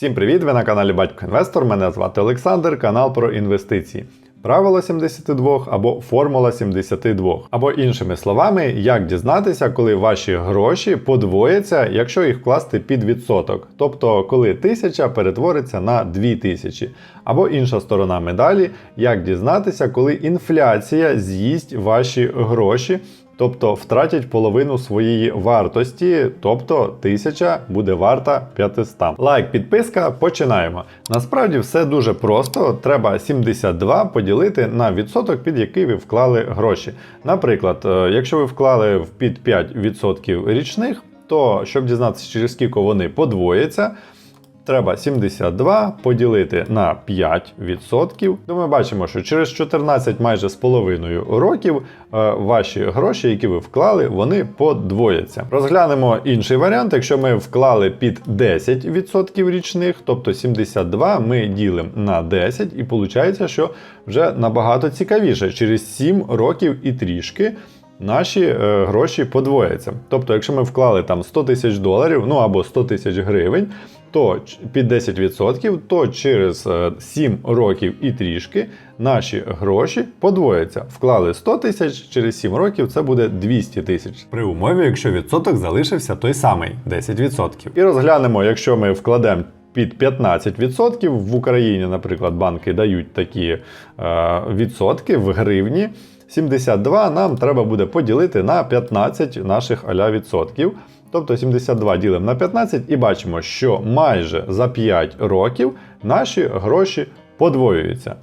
Всім привіт! Ви на каналі Батько Інвестор. Мене звати Олександр, канал про інвестиції. Правило 72 або формула 72. Або іншими словами, як дізнатися, коли ваші гроші подвояться, якщо їх вкласти під відсоток. Тобто, коли тисяча перетвориться на 2000. Або інша сторона медалі, як дізнатися, коли інфляція з'їсть ваші гроші. Тобто втратять половину своєї вартості, тобто 1000 буде варта 500. Лайк, підписка, починаємо. Насправді все дуже просто. Треба 72 поділити на відсоток, під який ви вклали гроші. Наприклад, е, якщо ви вклали під 5% річних, то щоб дізнатися, через скільки вони подвояться. Треба 72 поділити на 5%. То ми бачимо, що через 14 майже з половиною років е, ваші гроші, які ви вклали, вони подвояться. Розглянемо інший варіант. Якщо ми вклали під 10% річних, тобто 72 ми ділимо на 10, і виходить, що вже набагато цікавіше. Через 7 років і трішки наші е, гроші подвояться. Тобто, якщо ми вклали там 100 тисяч доларів, ну або 100 тисяч гривень, то під 10%, то через е, 7 років і трішки наші гроші подвояться. Вклали 100 тисяч, через 7 років це буде 200 тисяч. При умові, якщо відсоток залишився той самий 10%. І розглянемо, якщо ми вкладемо під 15% в Україні, наприклад, банки дають такі е, відсотки в гривні. 72 нам треба буде поділити на 15 наших аля відсотків. Тобто 72 ділимо на 15 і бачимо, що майже за 5 років наші гроші подвоюються.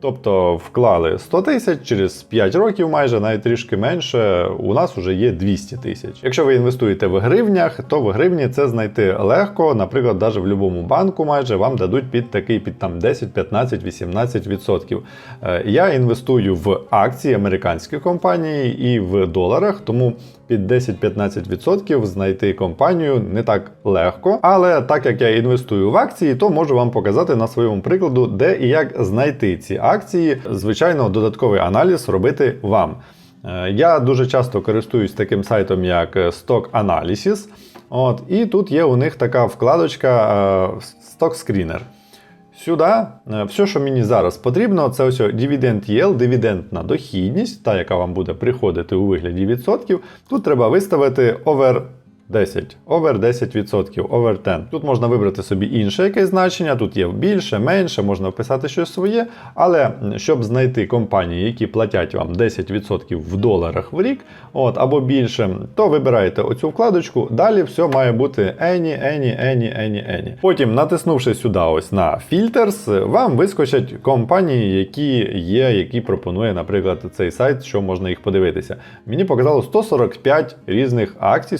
Тобто вклали 100 тисяч, через 5 років, майже навіть трішки менше, у нас вже є 200 тисяч. Якщо ви інвестуєте в гривнях, то в гривні це знайти легко. Наприклад, навіть в будь-якому банку майже вам дадуть під такий під там 10, 15, 18 відсотків. Е, Я інвестую в акції американських компаній і в доларах, тому під 10-15% знайти компанію не так легко. Але так як я інвестую в акції, то можу вам показати на своєму прикладу, де і як знайти ці акції. Звичайно, додатковий аналіз робити вам. Е, Я дуже часто користуюсь таким сайтом, як Stock Analysis. От, і тут є у них така вкладочка е, Stock Screener. Сюди е, все, що мені зараз потрібно, це ось Dividend ЄЛ, дивідендна дохідність, та, яка вам буде приходити у вигляді відсотків. Тут треба виставити over 10, over 10%, over 10. Тут можна вибрати собі інше якесь значення, тут є більше, менше, можна вписати щось своє. Але щоб знайти компанії, які платять вам 10% в доларах в рік, от, або більше, то вибираєте оцю вкладочку. Далі все має бути any, any, any, any, any. Потім, натиснувши сюди ось на Filters, вам вискочать компанії, які є, які пропонує, наприклад, цей сайт, що можна їх подивитися. Мені показало 145 різних акцій,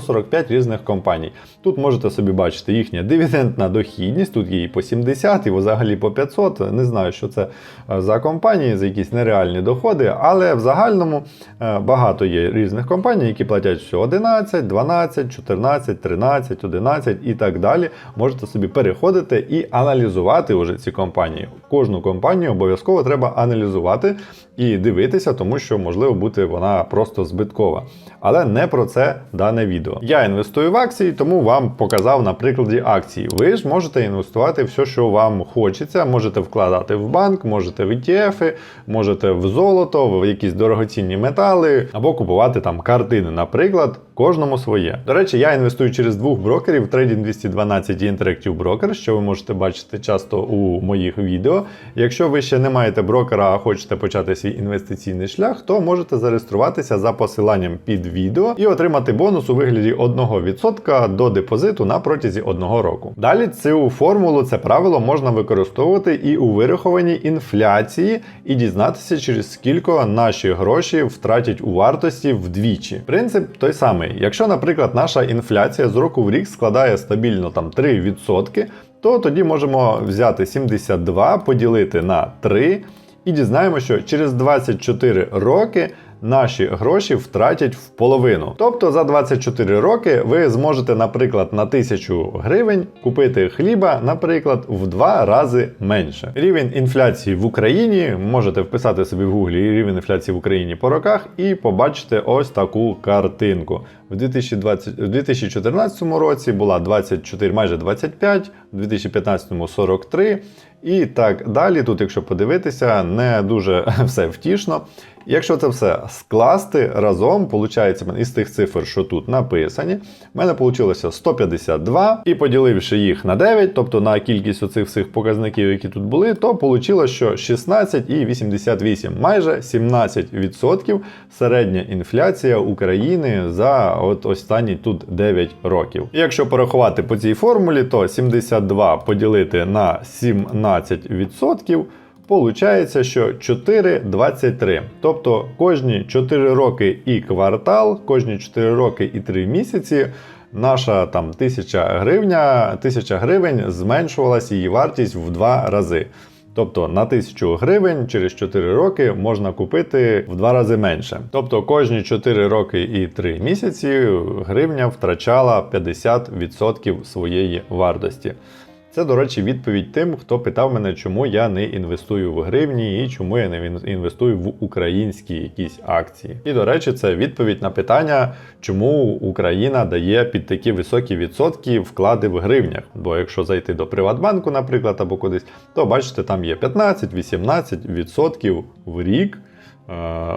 145 різних компаній. Тут можете собі бачити їхня дивідендна дохідність, тут є і по 70, і взагалі по 500. Не знаю, що це е, за компанії, за якісь нереальні доходи, але в загальному е, багато є різних компаній, які платять все 11, 12, 14, 13, 11 і так далі. Можете собі переходити і аналізувати вже ці компанії. Кожну компанію обов'язково треба аналізувати і дивитися, тому що можливо бути вона просто збиткова. Але не про це дане відео. Я інвестую в акції, тому вам показав на прикладі акції. Ви ж можете інвестувати все, що вам хочеться. Можете вкладати в банк, можете в ETF, можете в золото, в якісь дорогоцінні метали, або купувати там картини, наприклад. Кожному своє. До речі, я інвестую через двох брокерів Trading 212 і Interactive Broker, що ви можете бачити часто у моїх відео. Якщо ви ще не маєте брокера, а хочете почати свій інвестиційний шлях, то можете зареєструватися за посиланням під відео і отримати бонус у вигляді 1% до депозиту на протязі одного року. Далі цю формулу, це правило можна використовувати і у вирахуванні інфляції, і дізнатися, через скільки наші гроші втратять у вартості вдвічі. Принцип той самий. Якщо, наприклад, наша інфляція з року в рік складає стабільно там 3%, то тоді можемо взяти 72, поділити на 3 і дізнаємося, що через 24 роки наші гроші втратять в половину. Тобто за 24 роки ви зможете, наприклад, на 1000 гривень купити хліба, наприклад, в два рази менше. Рівень інфляції в Україні можете вписати собі в гуглі рівень інфляції в Україні по роках і побачите ось таку картинку. В 2020, в 2014 році була 24, майже 25, в 2015 43 і так далі. Тут, якщо подивитися, не дуже все втішно. Якщо це все скласти разом, виходить, із тих цифр, що тут написані, в мене вийшло 152, і поділивши їх на 9, тобто на кількість оцих всіх показників, які тут були, то вийшло, що 16,88, майже 17% середня інфляція України за от останні тут 9 років. Якщо порахувати по цій формулі, то 72 поділити на 17%. Получається, що 4,23. Тобто кожні 4 роки і квартал, кожні 4 роки і 3 місяці наша там 1000 гривня, 1000 гривень зменшувалася її вартість в 2 рази. Тобто на 1000 гривень через 4 роки можна купити в 2 рази менше. Тобто кожні 4 роки і 3 місяці гривня втрачала 50% своєї вартості. Це, до речі, відповідь тим, хто питав мене, чому я не інвестую в гривні і чому я не інвестую в українські якісь акції. І, до речі, це відповідь на питання, чому Україна дає під такі високі відсотки вклади в гривнях. Бо якщо зайти до Приватбанку, наприклад, або кудись, то бачите, там є 15-18% в рік. Е,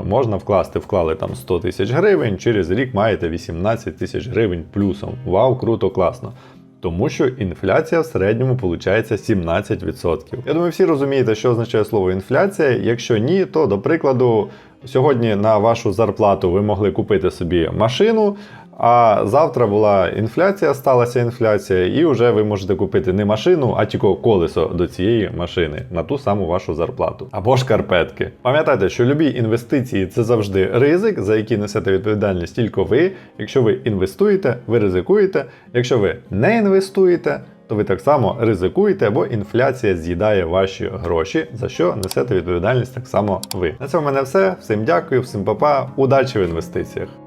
Можна вкласти, вклали там 100 тисяч гривень, через рік маєте 18 тисяч гривень плюсом. Вау, круто, класно. Тому що інфляція в середньому виходить 17%. Я думаю, всі розумієте, що означає слово інфляція. Якщо ні, то до прикладу, сьогодні на вашу зарплату ви могли купити собі машину. А завтра була інфляція, сталася інфляція, і вже ви можете купити не машину, а тільки колесо до цієї машини на ту саму вашу зарплату. Або шкарпетки. Пам'ятайте, що любі інвестиції це завжди ризик, за який несете відповідальність тільки ви. Якщо ви інвестуєте, ви ризикуєте. Якщо ви не інвестуєте, то ви так само ризикуєте, бо інфляція з'їдає ваші гроші, за що несете відповідальність так само ви. На цьому в мене все. Всім дякую, всім па-па, удачі в інвестиціях.